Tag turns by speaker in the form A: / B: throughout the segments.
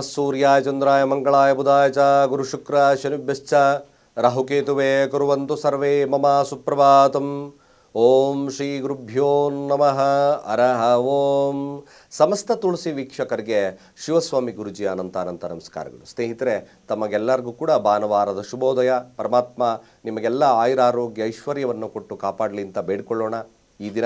A: ಸೂರ್ಯಾಯ ಚಂದ್ರಾಯ ಮಂಗಳಾಯ ಬುಧಾಯ ಚ ಗುರುಶುಕ್ರ ಶನಿಭ್ಯಶ್ಚ ರಾಹುಕೇತುವೇ ಕುರುವಂತು ಸರ್ವೇ ಮಮ ಸುಪ್ರಭಾತಂ ಓಂ ಶ್ರೀ ಗುರುಭ್ಯೋ ನಮಃ ಅರಹ ಓಂ ಸಮಸ್ತ ತುಳಸಿ ವೀಕ್ಷಕರಿಗೆ ಶಿವಸ್ವಾಮಿ ಗುರುಜಿ ಅನಂತ ಅನಂತ ನಮಸ್ಕಾರಗಳು. ಸ್ನೇಹಿತರೆ, ತಮಗೆಲ್ಲರಿಗೂ ಕೂಡ ಭಾನುವಾರದ ಶುಭೋದಯ. ಪರಮಾತ್ಮ ನಿಮಗೆಲ್ಲ ಆಯುರಾರೋಗ್ಯ ಐಶ್ವರ್ಯವನ್ನು ಕೊಟ್ಟು ಕಾಪಾಡಲಿ ಅಂತ ಬೇಡ್ಕೊಳ್ಳೋಣ. ಈ ದಿನ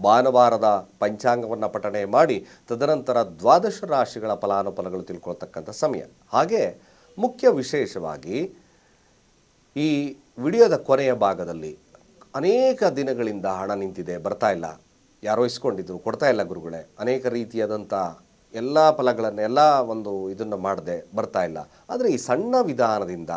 A: ಭಾನುವಾರದ ಪಂಚಾಂಗವನ್ನು ಪಠಣೆ ಮಾಡಿ, ತದನಂತರ ದ್ವಾದಶ ರಾಶಿಗಳ ಫಲಾನುಫಲಗಳು ತಿಳ್ಕೊಳ್ತಕ್ಕಂಥ ಸಮಯ. ಹಾಗೆ ಮುಖ್ಯ ವಿಶೇಷವಾಗಿ ಈ ವಿಡಿಯೋದ ಕೊನೆಯ ಭಾಗದಲ್ಲಿ ಅನೇಕ ದಿನಗಳಿಂದ ಹಣ ನಿಂತಿದೆ, ಬರ್ತಾ ಇಲ್ಲ. ಯಾರೋ ಇಸ್ಕೊಂಡಿದ್ರು, ಕೊಡ್ತಾ ಇಲ್ಲ ಗುರುಗಳೇ. ಅನೇಕ ರೀತಿಯಾದಂಥ ಎಲ್ಲ ಫಲಗಳನ್ನು, ಎಲ್ಲ ಒಂದು ಇದನ್ನು ಮಾಡದೆ, ಬರ್ತಾ ಇಲ್ಲ. ಆದರೆ ಈ ಸಣ್ಣ ವಿಧಾನದಿಂದ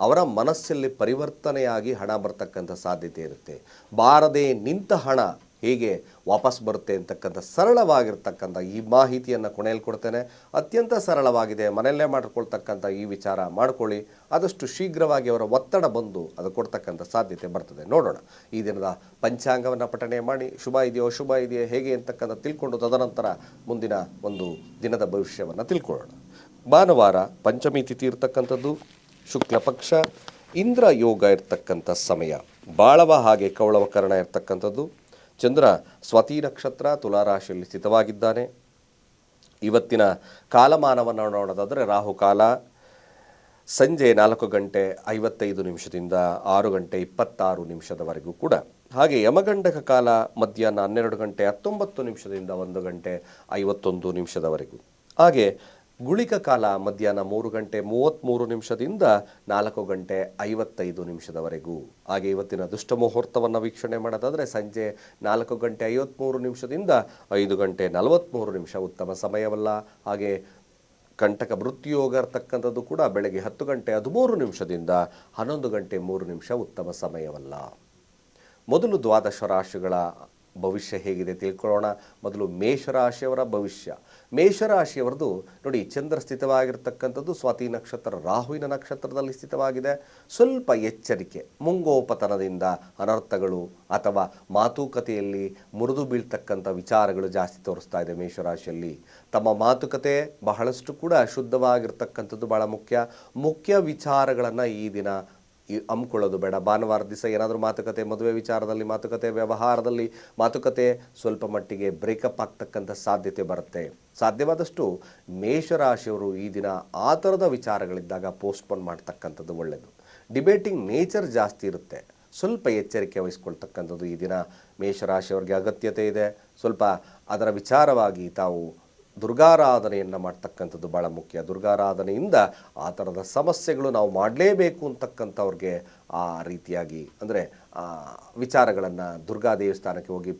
A: ಅವರ ಮನಸ್ಸಲ್ಲಿ ಪರಿವರ್ತನೆಯಾಗಿ ಹಣ ಬರ್ತಕ್ಕಂಥ ಸಾಧ್ಯತೆ ಇರುತ್ತೆ. ಬಾರದೆ ನಿಂತ ಹಣ ಹೇಗೆ ವಾಪಸ್ ಬರುತ್ತೆ ಅಂತಕ್ಕಂಥ ಸರಳವಾಗಿರ್ತಕ್ಕಂಥ ಈ ಮಾಹಿತಿಯನ್ನು ಕೊನೆಯಲ್ಲಿ ಕೊಡ್ತೇನೆ. ಅತ್ಯಂತ ಸರಳವಾಗಿದೆ. ಮನೆಯಲ್ಲೇ ಮಾಡಿಕೊಳ್ತಕ್ಕಂಥ ಈ ವಿಚಾರ ಮಾಡಿಕೊಳ್ಳಿ. ಆದಷ್ಟು ಶೀಘ್ರವಾಗಿ ಅವರ ಒತ್ತಡ ಬಂದು ಅದು ಕೊಡ್ತಕ್ಕಂಥ ಸಾಧ್ಯತೆ ಬರ್ತದೆ. ನೋಡೋಣ. ಈ ದಿನದ ಪಂಚಾಂಗವನ್ನು ಪಠಣೆ ಮಾಡಿ ಶುಭ ಇದೆಯೋ ಶುಭ ಇದೆಯೋ ಹೇಗೆ ಅಂತಕ್ಕಂಥ ತಿಳ್ಕೊಂಡು ತದನಂತರ ಮುಂದಿನ ಒಂದು ದಿನದ ಭವಿಷ್ಯವನ್ನು ತಿಳ್ಕೊಳ್ಳೋಣ. ಭಾನುವಾರ ಪಂಚಮಿ ತಿಥಿ ಇರ್ತಕ್ಕಂಥದ್ದು. ಶುಕ್ಲ ಪಕ್ಷ ಇಂದ್ರ ಯೋಗ ಇರ್ತಕ್ಕಂಥ ಸಮಯ. ಬಾಳವ ಹಾಗೆ ಕೌಳವ ಕರ್ಣ ಇರ್ತಕ್ಕಂಥದ್ದು. ಚಂದ್ರ ಸ್ವತಿ ನಕ್ಷತ್ರ ತುಲಾರಾಶಿಯಲ್ಲಿ ಸ್ಥಿತವಾಗಿದ್ದಾನೆ. ಇವತ್ತಿನ ಕಾಲಮಾನವನ್ನು ನೋಡೋದಾದರೆ ರಾಹುಕಾಲ ಸಂಜೆ ನಾಲ್ಕು ಗಂಟೆ ಐವತ್ತೈದು ನಿಮಿಷದಿಂದ ಆರು ಗಂಟೆ ಇಪ್ಪತ್ತಾರು ನಿಮಿಷದವರೆಗೂ ಕೂಡ. ಹಾಗೆ ಯಮಗಂಡಕ ಕಾಲ ಮಧ್ಯಾಹ್ನ ಹನ್ನೆರಡು ಗಂಟೆ ಹತ್ತೊಂಬತ್ತು ನಿಮಿಷದಿಂದ ಒಂದು ಗಂಟೆ ಐವತ್ತೊಂದು ನಿಮಿಷದವರೆಗೂ. ಹಾಗೆ ಗುಳಿಕ ಕಾಲ ಮಧ್ಯಾಹ್ನ ಮೂರು ಗಂಟೆ ಮೂವತ್ತ್ಮೂರು ನಿಮಿಷದಿಂದ ನಾಲ್ಕು ಗಂಟೆ ಐವತ್ತೈದು ನಿಮಿಷದವರೆಗೂ. ಹಾಗೆ ಇವತ್ತಿನ ದುಷ್ಟ ಮುಹೂರ್ತವನ್ನು ವೀಕ್ಷಣೆ ಮಾಡೋದಾದರೆ ಸಂಜೆ ನಾಲ್ಕು ಗಂಟೆ ಐವತ್ತ್ಮೂರು ನಿಮಿಷದಿಂದ ಐದು ಗಂಟೆ ನಲವತ್ತ್ಮೂರು ನಿಮಿಷ ಉತ್ತಮ ಸಮಯವಲ್ಲ. ಹಾಗೆ ಕಂಟಕ ಮೃತ್ಯುಯೋಗ ಇರ್ತಕ್ಕಂಥದ್ದು ಕೂಡ ಬೆಳಗ್ಗೆ ಹತ್ತು ಗಂಟೆ ಹದಿಮೂರು ನಿಮಿಷದಿಂದ ಹನ್ನೊಂದು ಗಂಟೆ ಮೂರು ನಿಮಿಷ ಉತ್ತಮ ಸಮಯವಲ್ಲ. ಮೊದಲು ದ್ವಾದಶ ರಾಶಿಗಳ ಭವಿಷ್ಯ ಹೇಗಿದೆ ತಿಳ್ಕೊಳ್ಳೋಣ. ಮೊದಲು ಮೇಷರಾಶಿಯವರ ಭವಿಷ್ಯ. ಮೇಷರಾಶಿಯವರದು ನೋಡಿ ಚಂದ್ರ ಸ್ಥಿತವಾಗಿರ್ತಕ್ಕಂಥದ್ದು ಸ್ವಾತಿ ನಕ್ಷತ್ರ ರಾಹುವಿನ ನಕ್ಷತ್ರದಲ್ಲಿ ಸ್ಥಿತವಾಗಿದೆ. ಸ್ವಲ್ಪ ಎಚ್ಚರಿಕೆ, ಮುಂಗೋಪತನದಿಂದ ಅನರ್ಥಗಳು ಅಥವಾ ಮಾತುಕತೆಯಲ್ಲಿ ಮುರಿದು ಬೀಳ್ತಕ್ಕಂಥ ವಿಚಾರಗಳು ಜಾಸ್ತಿ ತೋರಿಸ್ತಾ ಇದೆ ಮೇಷರಾಶಿಯಲ್ಲಿ. ತಮ್ಮ ಮಾತುಕತೆ ಬಹಳಷ್ಟು ಕೂಡ ಶುದ್ಧವಾಗಿರ್ತಕ್ಕಂಥದ್ದು ಬಹಳ ಮುಖ್ಯ. ಮುಖ್ಯ ವಿಚಾರಗಳನ್ನು ಈ ದಿನ ಹಮ್ಕೊಳ್ಳೋದು ಬೇಡ. ಭಾನುವಾರ ದಿವಸ ಏನಾದರೂ ಮಾತುಕತೆ, ಮದುವೆ ವಿಚಾರದಲ್ಲಿ ಮಾತುಕತೆ, ವ್ಯವಹಾರದಲ್ಲಿ ಮಾತುಕತೆ ಸ್ವಲ್ಪ ಮಟ್ಟಿಗೆ ಬ್ರೇಕಪ್ ಆಗ್ತಕ್ಕಂಥ ಸಾಧ್ಯತೆ ಬರುತ್ತೆ. ಸಾಧ್ಯವಾದಷ್ಟು ಮೇಷರಾಶಿಯವರು ಈ ದಿನ ಆ ಥರದ ವಿಚಾರಗಳಿದ್ದಾಗ ಪೋಸ್ಟ್ಪೋನ್ ಮಾಡ್ತಕ್ಕಂಥದ್ದು ಒಳ್ಳೆಯದು ಡಿಬೇಟಿಂಗ್ ನೇಚರ್ ಜಾಸ್ತಿ ಇರುತ್ತೆ. ಸ್ವಲ್ಪ ಎಚ್ಚರಿಕೆ ವಹಿಸ್ಕೊಳ್ತಕ್ಕಂಥದ್ದು ಈ ದಿನ ಮೇಷರಾಶಿಯವರಿಗೆ ಅಗತ್ಯತೆ ಇದೆ. ಸ್ವಲ್ಪ ಅದರ ವಿಚಾರವಾಗಿ ತಾವು ದುರ್ಗಾರಾಧನೆಯನ್ನು ಮಾಡ್ತಕ್ಕಂಥದ್ದು ಭಾಳ ಮುಖ್ಯ. ದುರ್ಗಾರಾಧನೆಯಿಂದ ಆ ಥರದ ಸಮಸ್ಯೆಗಳು ನಾವು ಮಾಡಲೇಬೇಕು ಅಂತಕ್ಕಂಥವ್ರಿಗೆ ಆ ರೀತಿಯಾಗಿ ಅಂದರೆ ವಿಚಾರಗಳನ್ನು ದುರ್ಗಾ ದೇವಸ್ಥಾನಕ್ಕೆ ಹೋಗಿ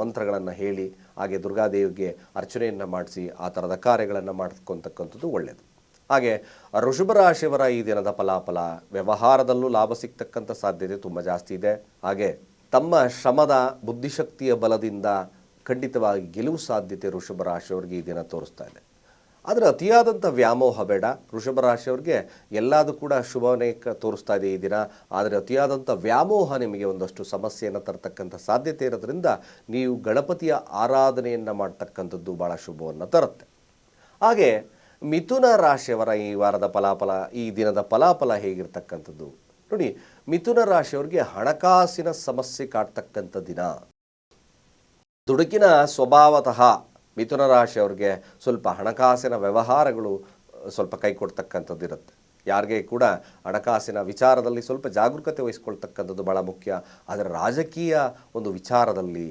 A: ಮಂತ್ರಗಳನ್ನು ಹೇಳಿ ಹಾಗೆ ದುರ್ಗಾದೇವಿಗೆ ಅರ್ಚನೆಯನ್ನು ಮಾಡಿಸಿ ಆ ಥರದ ಕಾರ್ಯಗಳನ್ನು ಮಾಡ್ಕೊತಕ್ಕಂಥದ್ದು ಒಳ್ಳೆಯದು ಹಾಗೆ ಋಷಭರಾಶಿಯವರ ಈ ದಿನದ ಫಲಾಫಲ ವ್ಯವಹಾರದಲ್ಲೂ ಲಾಭ ಸಿಗ್ತಕ್ಕಂಥ ಸಾಧ್ಯತೆ ತುಂಬ ಜಾಸ್ತಿ ಇದೆ. ಹಾಗೆ ತಮ್ಮ ಶ್ರಮದ ಬುದ್ಧಿಶಕ್ತಿಯ ಬಲದಿಂದ ಖಂಡಿತವಾಗಿ ಗೆಲುವು ಸಾಧ್ಯತೆ ವೃಷಭ ರಾಶಿಯವರಿಗೆ ಈ ದಿನ ತೋರಿಸ್ತಾ ಇದೆ. ಆದರೆ ಅತಿಯಾದಂಥ ವ್ಯಾಮೋಹ ಬೇಡ. ವೃಷಭ ರಾಶಿಯವ್ರಿಗೆ ಎಲ್ಲದೂ ಕೂಡ ಶುಭವನೇ ತೋರಿಸ್ತಾ ಇದೆ ಈ ದಿನ. ಆದರೆ ಅತಿಯಾದಂಥ ವ್ಯಾಮೋಹ ನಿಮಗೆ ಒಂದಷ್ಟು ಸಮಸ್ಯೆಯನ್ನು ತರತಕ್ಕಂಥ ಸಾಧ್ಯತೆ ಇರೋದ್ರಿಂದ ನೀವು ಗಣಪತಿಯ ಆರಾಧನೆಯನ್ನು ಮಾಡ್ತಕ್ಕಂಥದ್ದು ಭಾಳ ಶುಭವನ್ನು ತರುತ್ತೆ. ಹಾಗೆ ಮಿಥುನ ರಾಶಿಯವರ ಈ ವಾರದ ಫಲಾಫಲ, ಈ ದಿನದ ಫಲಾಫಲ ಹೇಗಿರ್ತಕ್ಕಂಥದ್ದು? ನೋಡಿ, ಮಿಥುನ ರಾಶಿಯವ್ರಿಗೆ ಹಣಕಾಸಿನ ಸಮಸ್ಯೆ ಕಾಡ್ತಕ್ಕಂಥ ದಿನ. ದುಡುಕಿನ ಸ್ವಭಾವತಃ ಮಿಥುನ ರಾಶಿಯವ್ರಿಗೆ ಸ್ವಲ್ಪ ಹಣಕಾಸಿನ ವ್ಯವಹಾರಗಳು ಸ್ವಲ್ಪ ಕೈ ಕೊಡ್ತಕ್ಕಂಥದ್ದು ಇರುತ್ತೆ. ಯಾರಿಗೆ ಕೂಡ ಹಣಕಾಸಿನ ವಿಚಾರದಲ್ಲಿ ಸ್ವಲ್ಪ ಜಾಗರೂಕತೆ ವಹಿಸ್ಕೊಳ್ತಕ್ಕಂಥದ್ದು ಭಾಳ ಮುಖ್ಯ. ಆದರೆ ರಾಜಕೀಯ ಒಂದು ವಿಚಾರದಲ್ಲಿ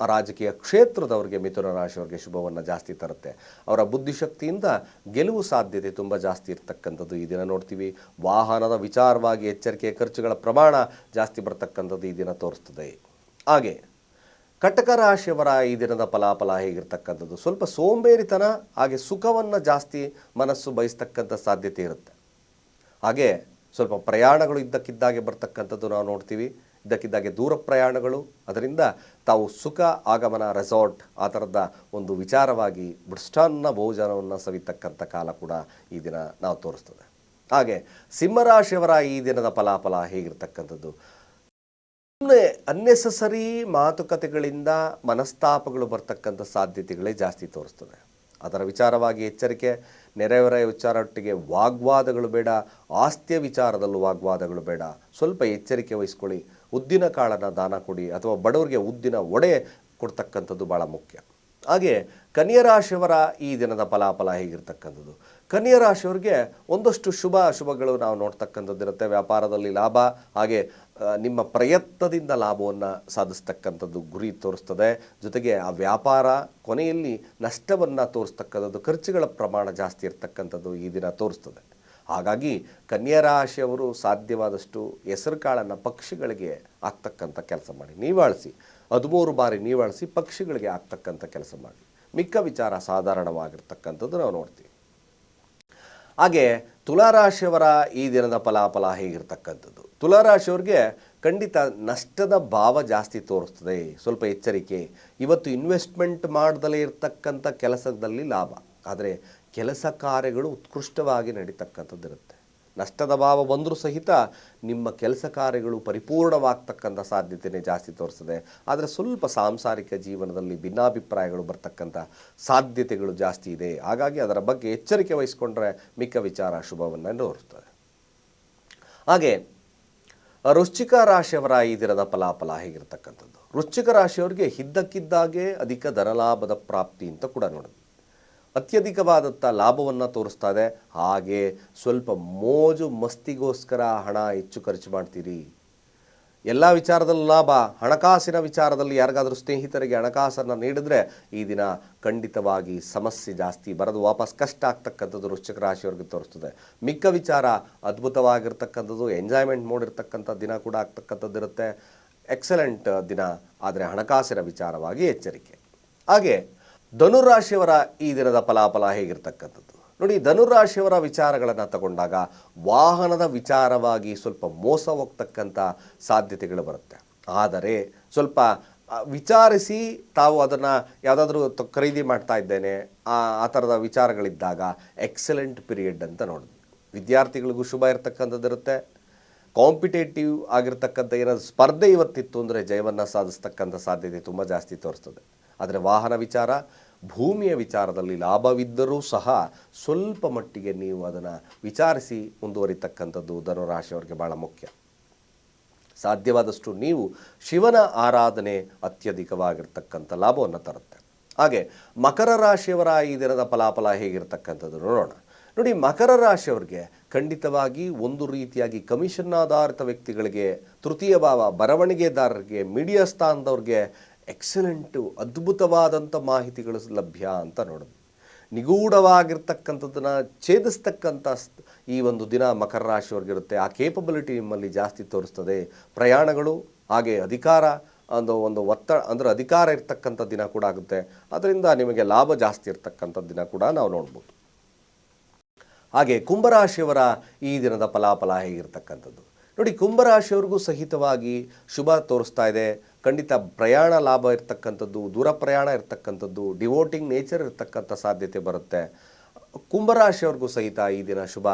A: ಆ ರಾಜಕೀಯ ಕ್ಷೇತ್ರದವ್ರಿಗೆ ಮಿಥುನ ರಾಶಿಯವ್ರಿಗೆ ಶುಭವನ್ನು ಜಾಸ್ತಿ ತರುತ್ತೆ. ಅವರ ಬುದ್ಧಿಶಕ್ತಿಯಿಂದ ಗೆಲುವು ಸಾಧ್ಯತೆ ತುಂಬ ಜಾಸ್ತಿ ಇರ್ತಕ್ಕಂಥದ್ದು ಈ ದಿನ ನೋಡ್ತೀವಿ. ವಾಹನದ ವಿಚಾರವಾಗಿ ಎಚ್ಚರಿಕೆ ಖರ್ಚುಗಳ ಪ್ರಮಾಣ ಜಾಸ್ತಿ ಬರ್ತಕ್ಕಂಥದ್ದು ಈ ದಿನ ತೋರಿಸ್ತದೆ. ಹಾಗೆ ಕಟಕ ರಾಶಿಯವರ ಈ ದಿನದ ಫಲಾಫಲ ಹೇಗಿರ್ತಕ್ಕಂಥದ್ದು? ಸ್ವಲ್ಪ ಸೋಂಬೇರಿತನ ಹಾಗೆ ಸುಖವನ್ನು ಜಾಸ್ತಿ ಮನಸ್ಸು ಬಯಸ್ತಕ್ಕಂಥ ಸಾಧ್ಯತೆ ಇರುತ್ತೆ. ಹಾಗೆ ಸ್ವಲ್ಪ ಪ್ರಯಾಣಗಳು ಇದ್ದಕ್ಕಿದ್ದಾಗೆ ಬರ್ತಕ್ಕಂಥದ್ದು ನಾವು ನೋಡ್ತೀವಿ. ಇದ್ದಕ್ಕಿದ್ದಾಗೆ ದೂರ ಪ್ರಯಾಣಗಳು. ಅದರಿಂದ ತಾವು ಸುಖ, ಆಗಮನ ರೆಸಾರ್ಟ್ ಆ ಥರದ ಒಂದು ವಿಚಾರವಾಗಿ ಮೃಷ್ಟಾನ್ನ ಭೋಜನವನ್ನು ಸವಿತಕ್ಕಂಥ ಕಾಲ ಕೂಡ ಈ ದಿನ ನಾವು ತೋರಿಸ್ತದೆ. ಹಾಗೆ ಸಿಂಹರಾಶಿಯವರ ಈ ದಿನದ ಫಲಾಫಲ ಹೇಗಿರ್ತಕ್ಕಂಥದ್ದು? ಸುಮ್ಮನೆ ಅನ್ನೆಸಸರಿ ಮಾತುಕತೆಗಳಿಂದ ಮನಸ್ತಾಪಗಳು ಬರ್ತಕ್ಕಂಥ ಸಾಧ್ಯತೆಗಳೇ ಜಾಸ್ತಿ ತೋರಿಸ್ತದೆ. ಅದರ ವಿಚಾರವಾಗಿ ಎಚ್ಚರಿಕೆ, ನೆರೆಹೊರೆಯ ವಿಚಾರೊಟ್ಟಿಗೆ ವಾಗ್ವಾದಗಳು ಬೇಡ, ಆಸ್ತಿಯ ವಿಚಾರದಲ್ಲೂ ವಾಗ್ವಾದಗಳು ಬೇಡ. ಸ್ವಲ್ಪ ಎಚ್ಚರಿಕೆ ವಹಿಸ್ಕೊಳ್ಳಿ. ಉದ್ದಿನ ಕಾಳನ್ನು ದಾನ ಕೊಡಿ ಅಥವಾ ಬಡವರಿಗೆ ಉದ್ದಿನ ಒಡೆ ಕೊಡ್ತಕ್ಕಂಥದ್ದು ಭಾಳ ಮುಖ್ಯ. ಹಾಗೆ ಕನ್ಯರಾಶಿಯವರ ಈ ದಿನದ ಫಲಾಫಲ ಹೇಗಿರ್ತಕ್ಕಂಥದ್ದು? ಕನ್ಯರಾಶಿಯವರಿಗೆ ಒಂದಷ್ಟು ಶುಭ ಅಶುಭಗಳು ನಾವು ನೋಡ್ತಕ್ಕಂಥದ್ದು ಇರುತ್ತೆ ವ್ಯಾಪಾರದಲ್ಲಿ ಲಾಭ, ಹಾಗೆ ನಿಮ್ಮ ಪ್ರಯತ್ನದಿಂದ ಲಾಭವನ್ನು ಸಾಧಿಸ್ತಕ್ಕಂಥದ್ದು ಗುರಿ ತೋರಿಸ್ತದೆ. ಜೊತೆಗೆ ಆ ವ್ಯಾಪಾರ ಕೊನೆಯಲ್ಲಿ ನಷ್ಟವನ್ನು ತೋರಿಸ್ತಕ್ಕಂಥದ್ದು, ಖರ್ಚುಗಳ ಪ್ರಮಾಣ ಜಾಸ್ತಿ ಇರ್ತಕ್ಕಂಥದ್ದು ಈ ದಿನ ತೋರಿಸ್ತದೆ. ಹಾಗಾಗಿ ಕನ್ಯಾ ರಾಶಿಯವರು ಸಾಧ್ಯವಾದಷ್ಟು ಹೆಸರು ಕಾಳನ್ನು ಪಕ್ಷಿಗಳಿಗೆ ಆಗ್ತಕ್ಕಂಥ ಕೆಲಸ ಮಾಡಿ. ನೀವಾಳಿಸಿ, ಹದಿಮೂರು ಬಾರಿ ನೀವಾಳಿಸಿ ಪಕ್ಷಿಗಳಿಗೆ ಆಗ್ತಕ್ಕಂಥ ಕೆಲಸ ಮಾಡಿ. ಮಿಕ್ಕ ವಿಚಾರ ಸಾಧಾರಣವಾಗಿರ್ತಕ್ಕಂಥದ್ದು ನಾವು ನೋಡ್ತೀವಿ. ಹಾಗೆ ತುಲಾರಾಶಿಯವರ ಈ ದಿನದ ಫಲಾಫಲ ಹೇಗಿರ್ತಕ್ಕಂಥದ್ದು? ತುಲಾರಾಶಿಯವ್ರಿಗೆ ಖಂಡಿತ ನಷ್ಟದ ಭಾವ ಜಾಸ್ತಿ ತೋರಿಸ್ತದೆ. ಸ್ವಲ್ಪ ಎಚ್ಚರಿಕೆ. ಇವತ್ತು ಇನ್ವೆಸ್ಟ್ಮೆಂಟ್ ಮಾಡ್ದಲೇ ಇರತಕ್ಕಂಥ ಕೆಲಸದಲ್ಲಿ ಲಾಭ. ಆದರೆ ಕೆಲಸ ಕಾರ್ಯಗಳು ಉತ್ಕೃಷ್ಟವಾಗಿ ನಡೀತಕ್ಕಂಥದ್ದು ಇರುತ್ತೆ ನಷ್ಟದ ಭಾವ ಬಂದರೂ ಸಹಿತ ನಿಮ್ಮ ಕೆಲಸ ಕಾರ್ಯಗಳು ಪರಿಪೂರ್ಣವಾಗ್ತಕ್ಕಂಥ ಸಾಧ್ಯತೆಯೇ ಜಾಸ್ತಿ ತೋರಿಸ್ತದೆ. ಆದರೆ ಸ್ವಲ್ಪ ಸಾಂಸಾರಿಕ ಜೀವನದಲ್ಲಿ ಭಿನ್ನಾಭಿಪ್ರಾಯಗಳು ಬರ್ತಕ್ಕಂಥ ಸಾಧ್ಯತೆಗಳು ಜಾಸ್ತಿ ಇದೆ. ಹಾಗಾಗಿ ಅದರ ಬಗ್ಗೆ ಎಚ್ಚರಿಕೆ ವಹಿಸಿಕೊಂಡ್ರೆ ಮಿಕ್ಕ ವಿಚಾರ ಶುಭವನ್ನು ತೋರಿಸ್ತದೆ ಹಾಗೆ, ವೃಶ್ಚಿಕ ರಾಶಿಯವರ ಈ ದಿನದ ಫಲಾಫಲ ಹೇಗಿರ್ತಕ್ಕಂಥದ್ದು? ವೃಶ್ಚಿಕ ರಾಶಿಯವರಿಗೆ ಇದ್ದಕ್ಕಿದ್ದಾಗೆ ಅಧಿಕ ಧನಲಾಭದ ಪ್ರಾಪ್ತಿ ಅಂತ ಕೂಡ ನೋಡಿದ್ವಿ ಅತ್ಯಧಿಕವಾದಂಥ ಲಾಭವನ್ನು ತೋರಿಸ್ತಾ ಇದೆ ಹಾಗೆ ಸ್ವಲ್ಪ ಮೋಜು ಮಸ್ತಿಗೋಸ್ಕರ ಹಣ ಹೆಚ್ಚು ಖರ್ಚು ಮಾಡ್ತೀರಿ. ಎಲ್ಲ ವಿಚಾರದಲ್ಲೂ ಲಾಭ. ಹಣಕಾಸಿನ ವಿಚಾರದಲ್ಲಿ ಯಾರಿಗಾದರೂ ಸ್ನೇಹಿತರಿಗೆ ಹಣಕಾಸನ್ನು ನೀಡಿದರೆ ಈ ದಿನ ಖಂಡಿತವಾಗಿ ಸಮಸ್ಯೆ ಜಾಸ್ತಿ ಬರೋದು ವಾಪಸ್ ಕಷ್ಟ ಆಗ್ತಕ್ಕಂಥದ್ದು ವೃಶ್ಚಿಕ ರಾಶಿಯವರಿಗೆ ತೋರಿಸ್ತದೆ. ಮಿಕ್ಕ ವಿಚಾರ, ಅದ್ಭುತವಾಗಿರ್ತಕ್ಕಂಥದ್ದು ಎಂಜಾಯ್ಮೆಂಟ್ ಮೂಡಿರ್ತಕ್ಕಂಥ ದಿನ ಕೂಡ ಆಗ್ತಕ್ಕಂಥದ್ದು ಇರುತ್ತೆ. ಎಕ್ಸಲೆಂಟ್ ದಿನ, ಆದರೆ ಹಣಕಾಸಿನ ವಿಚಾರವಾಗಿ ಎಚ್ಚರಿಕೆ. ಹಾಗೆ ಧನುರಾಶಿಯವರ ಈ ದಿನದ ಫಲಾಫಲ ಹೇಗಿರ್ತಕ್ಕಂಥದ್ದು? ನೋಡಿ, ಧನುರಾಶಿಯವರ ವಿಚಾರಗಳನ್ನು ತಗೊಂಡಾಗ ವಾಹನದ ವಿಚಾರವಾಗಿ ಸ್ವಲ್ಪ ಮೋಸ ಹೋಗ್ತಕ್ಕಂಥ ಸಾಧ್ಯತೆಗಳು ಬರುತ್ತೆ. ಆದರೆ ಸ್ವಲ್ಪ ವಿಚಾರಿಸಿ ತಾವು ಅದನ್ನು ಯಾವುದಾದ್ರೂ ಖರೀದಿ ಮಾಡ್ತಾ ಇದ್ದೇನೆ, ಆ ಥರದ ವಿಚಾರಗಳಿದ್ದಾಗ ಎಕ್ಸಲೆಂಟ್ ಪೀರಿಯಡ್ ಅಂತ ನೋಡಿದ್ವಿ. ವಿದ್ಯಾರ್ಥಿಗಳಿಗೂ ಶುಭ ಇರತಕ್ಕಂಥದ್ದು ಇರುತ್ತೆ. ಕಾಂಪಿಟೇಟಿವ್ ಆಗಿರ್ತಕ್ಕಂಥ ಏನಾದರೂ ಸ್ಪರ್ಧೆ ಇವತ್ತಿತ್ತು ಅಂದರೆ ಜಯವನ್ನು ಸಾಧಿಸ್ತಕ್ಕಂಥ ಸಾಧ್ಯತೆ ತುಂಬ ಜಾಸ್ತಿ ತೋರಿಸ್ತದೆ. ಆದರೆ ವಾಹನ ವಿಚಾರ, ಭೂಮಿಯ ವಿಚಾರದಲ್ಲಿ ಲಾಭವಿದ್ದರೂ ಸಹ ಸ್ವಲ್ಪ ಮಟ್ಟಿಗೆ ನೀವು ಅದನ್ನು ವಿಚಾರಿಸಿ ಮುಂದುವರಿತಕ್ಕಂಥದ್ದು ಧನುರಾಶಿಯವರಿಗೆ ಭಾಳ ಮುಖ್ಯ. ಸಾಧ್ಯವಾದಷ್ಟು ನೀವು ಶಿವನ ಆರಾಧನೆ ಅತ್ಯಧಿಕವಾಗಿರ್ತಕ್ಕಂಥ ಲಾಭವನ್ನು ತರುತ್ತೆ. ಹಾಗೆ ಮಕರ ರಾಶಿಯವರ ಈ ದಿನದ ಫಲಾಫಲ ಹೇಗಿರ್ತಕ್ಕಂಥದ್ದು ನೋಡೋಣ. ನೋಡಿ, ಮಕರ ರಾಶಿಯವರಿಗೆ ಖಂಡಿತವಾಗಿ ಒಂದು ರೀತಿಯಾಗಿ ಕಮಿಷನ್ ಆಧಾರಿತ ವ್ಯಕ್ತಿಗಳಿಗೆ, ತೃತೀಯ ಭಾವ ಬರವಣಿಗೆದಾರರಿಗೆ, ಮೀಡಿಯಾ ಸ್ಥಾನದವ್ರಿಗೆ ಎಕ್ಸಲೆಂಟು ಅದ್ಭುತವಾದಂಥ ಮಾಹಿತಿಗಳು ಲಭ್ಯ ಅಂತ ನೋಡಿದ್ವಿ ನಿಗೂಢವಾಗಿರ್ತಕ್ಕಂಥದ್ದನ್ನು ಛೇದಿಸ್ತಕ್ಕಂಥ ಈ ಒಂದು ದಿನ ಮಕರ ರಾಶಿಯವ್ರಿಗಿರುತ್ತೆ. ಆ ಕೇಪಬಿಲಿಟಿ ನಿಮ್ಮಲ್ಲಿ ಜಾಸ್ತಿ ತೋರಿಸ್ತದೆ. ಪ್ರಯಾಣಗಳು, ಹಾಗೆ ಅಧಿಕಾರ, ಒಂದು ಒಂದು ಒತ್ತಡ ಅಂದರೆ ಅಧಿಕಾರ ಇರ್ತಕ್ಕಂಥ ದಿನ ಕೂಡ ಆಗುತ್ತೆ. ಅದರಿಂದ ನಿಮಗೆ ಲಾಭ ಜಾಸ್ತಿ ಇರ್ತಕ್ಕಂಥ ದಿನ ಕೂಡ ನಾವು ನೋಡ್ಬೋದು. ಹಾಗೆ ಕುಂಭರಾಶಿಯವರ ಈ ದಿನದ ಫಲಾಫಲ ಹೇಗಿರ್ತಕ್ಕಂಥದ್ದು? ನೋಡಿ, ಕುಂಭರಾಶಿಯವ್ರಿಗೂ ಸಹಿತವಾಗಿ ಶುಭ ತೋರಿಸ್ತಾ ಇದೆ. ಖಂಡಿತ ಪ್ರಯಾಣ ಲಾಭ ಇರ್ತಕ್ಕಂಥದ್ದು, ದೂರ ಪ್ರಯಾಣ ಇರ್ತಕ್ಕಂಥದ್ದು ಡಿವೋಟಿಂಗ್ ನೇಚರ್ ಇರ್ತಕ್ಕಂಥ ಸಾಧ್ಯತೆ ಬರುತ್ತೆ. ಕುಂಭರಾಶಿಯವ್ರಿಗೂ ಸಹಿತ ಈ ದಿನ ಶುಭ.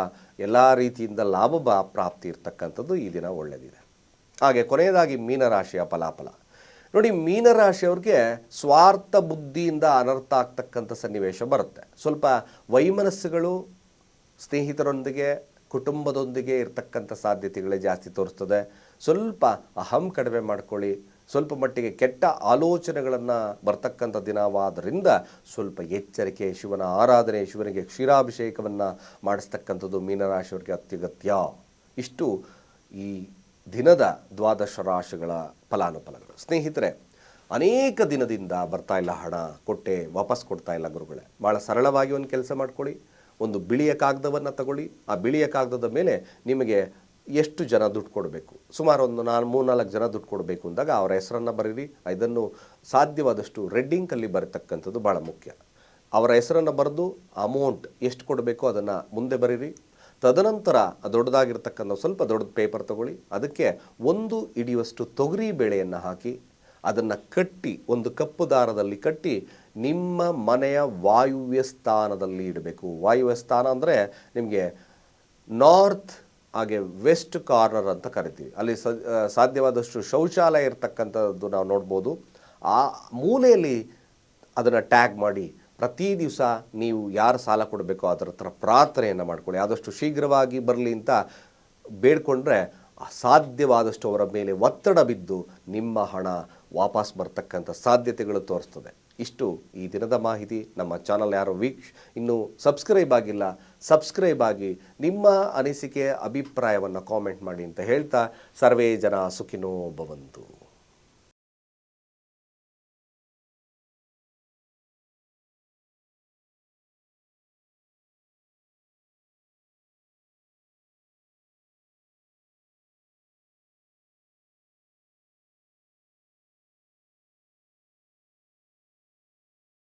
A: ಎಲ್ಲ ರೀತಿಯಿಂದ ಲಾಭ ಪ್ರಾಪ್ತಿ ಇರ್ತಕ್ಕಂಥದ್ದು ಈ ದಿನ ಒಳ್ಳೆಯದಿದೆ ಹಾಗೆ ಕೊನೆಯದಾಗಿ ಮೀನರಾಶಿಯ ಫಲಾಫಲ. ನೋಡಿ, ಮೀನರಾಶಿಯವ್ರಿಗೆ ಸ್ವಾರ್ಥ ಬುದ್ಧಿಯಿಂದ ಅನರ್ಥ ಆಗ್ತಕ್ಕಂಥ ಸನ್ನಿವೇಶ ಬರುತ್ತೆ. ಸ್ವಲ್ಪ ವೈಮನಸ್ಸುಗಳು ಸ್ನೇಹಿತರೊಂದಿಗೆ ಕುಟುಂಬದೊಂದಿಗೆ ಇರ್ತಕ್ಕಂಥ ಸಾಧ್ಯತೆಗಳೇ ಜಾಸ್ತಿ ತೋರಿಸ್ತದೆ. ಸ್ವಲ್ಪ ಅಹಂ ಕಡಿಮೆ ಮಾಡ್ಕೊಳ್ಳಿ. ಸ್ವಲ್ಪ ಮಟ್ಟಿಗೆ ಕೆಟ್ಟ ಆಲೋಚನೆಗಳನ್ನು ಬರ್ತಕ್ಕಂಥ ದಿನವಾದ್ದರಿಂದ ಸ್ವಲ್ಪ ಎಚ್ಚರಿಕೆ, ಶಿವನ ಆರಾಧನೆ, ಶಿವನಿಗೆ ಕ್ಷೀರಾಭಿಷೇಕವನ್ನು ಮಾಡಿಸ್ತಕ್ಕಂಥದ್ದು ಮೀನರಾಶಿಯವರಿಗೆ ಅತ್ಯಗತ್ಯ. ಇಷ್ಟು ಈ ದಿನದ ದ್ವಾದಶ ರಾಶಿಗಳ ಫಲಾನುಫಲಗಳು. ಸ್ನೇಹಿತರೆ, ಅನೇಕ ದಿನದಿಂದ ಬರ್ತಾ ಇಲ್ಲ ಹಣ, ಕೊಟ್ಟೆ ವಾಪಸ್ ಕೊಡ್ತಾ ಇಲ್ಲ ಗುರುಗಳೇ. ಭಾಳ ಸರಳವಾಗಿ ಒಂದು ಕೆಲಸ ಮಾಡ್ಕೊಳ್ಳಿ. ಒಂದು ಬಿಳಿಯ ಕಾಗದವನ್ನು ತಗೊಳ್ಳಿ. ಆ ಬಿಳಿಯ ಕಾಗದದ ಮೇಲೆ ನಿಮಗೆ ಎಷ್ಟು ಜನ ದುಡ್ಡು ಕೊಡಬೇಕು? ಸುಮಾರು ಒಂದು ನಾನು ಮೂರ್ನಾಲ್ಕು ಜನ ದುಡ್ಡು ಕೊಡಬೇಕು ಅಂದಾಗ ಅವರ ಹೆಸರನ್ನು ಬರೀರಿ. ಇದನ್ನು ಸಾಧ್ಯವಾದಷ್ಟು ರೆಡ್ಡಿಂಕಲ್ಲಿ ಬರತಕ್ಕಂಥದ್ದು ಭಾಳ ಮುಖ್ಯ. ಅವರ ಹೆಸರನ್ನು ಬರೆದು ಅಮೌಂಟ್ ಎಷ್ಟು ಕೊಡಬೇಕು ಅದನ್ನು ಮುಂದೆ ಬರೀರಿ. ತದನಂತರ ದೊಡ್ಡದಾಗಿರ್ತಕ್ಕಂಥ ಸ್ವಲ್ಪ ದೊಡ್ಡ ಪೇಪರ್ ತಗೊಳ್ಳಿ. ಅದಕ್ಕೆ ಒಂದು ಹಿಡಿಯುವಷ್ಟು ತೊಗರಿ ಬೇಳೆಯನ್ನು ಹಾಕಿ. ಅದನ್ನು ಕಟ್ಟಿ, ಒಂದು ಕಪ್ಪು ದಾರದಲ್ಲಿ ಕಟ್ಟಿ ನಿಮ್ಮ ಮನೆಯ ವಾಯುವ್ಯ ಸ್ಥಾನದಲ್ಲಿ ಇಡಬೇಕು. ವಾಯುವ್ಯ ಸ್ಥಾನ ಅಂದರೆ ನಿಮಗೆ ನಾರ್ತ್, ಹಾಗೆ ವೆಸ್ಟ್ ಕಾರ್ನರ್ ಅಂತ ಕರಿತೀವಿ. ಅಲ್ಲಿ ಸಾಧ್ಯವಾದಷ್ಟು ಶೌಚಾಲಯ ಇರತಕ್ಕಂಥದ್ದು ನಾವು ನೋಡ್ಬೋದು. ಆ ಮೂಲೆಯಲ್ಲಿ ಅದನ್ನು ಟ್ಯಾಗ್ ಮಾಡಿ, ಪ್ರತಿ ದಿವಸ ನೀವು ಯಾರು ಸಾಲ ಕೊಡಬೇಕೋ ಅದರ ಹತ್ರ ಪ್ರಾರ್ಥನೆಯನ್ನು ಮಾಡ್ಕೊಳ್ಳಿ. ಆದಷ್ಟು ಶೀಘ್ರವಾಗಿ ಬರಲಿ ಅಂತ ಬೇಡಿಕೊಂಡ್ರೆ ಸಾಧ್ಯವಾದಷ್ಟು ಅವರ ಮೇಲೆ ಒತ್ತಡ ಬಿದ್ದು ನಿಮ್ಮ ಹಣ ವಾಪಸ್ ಬರ್ತಕ್ಕಂಥ ಸಾಧ್ಯತೆಗಳು ತೋರಿಸ್ತದೆ. ಇಷ್ಟು ಈ ದಿನದ ಮಾಹಿತಿ. ನಮ್ಮ ಚಾನಲ್ ಯಾರು ವೀಕ್ಷ, ಇನ್ನು ಸಬ್ಸ್ಕ್ರೈಬ್ ಆಗಿಲ್ಲ, ಸಬ್ಸ್ಕ್ರೈಬ್ ಆಗಿ ನಿಮ್ಮ ಅನಿಸಿಕೆ, ಅಭಿಪ್ರಾಯವನ್ನು ಕಾಮೆಂಟ್ ಮಾಡಿ ಅಂತ ಹೇಳ್ತಾ, ಸರ್ವೇ ಜನ ಸುಖಿನೋ ಭವಂತು.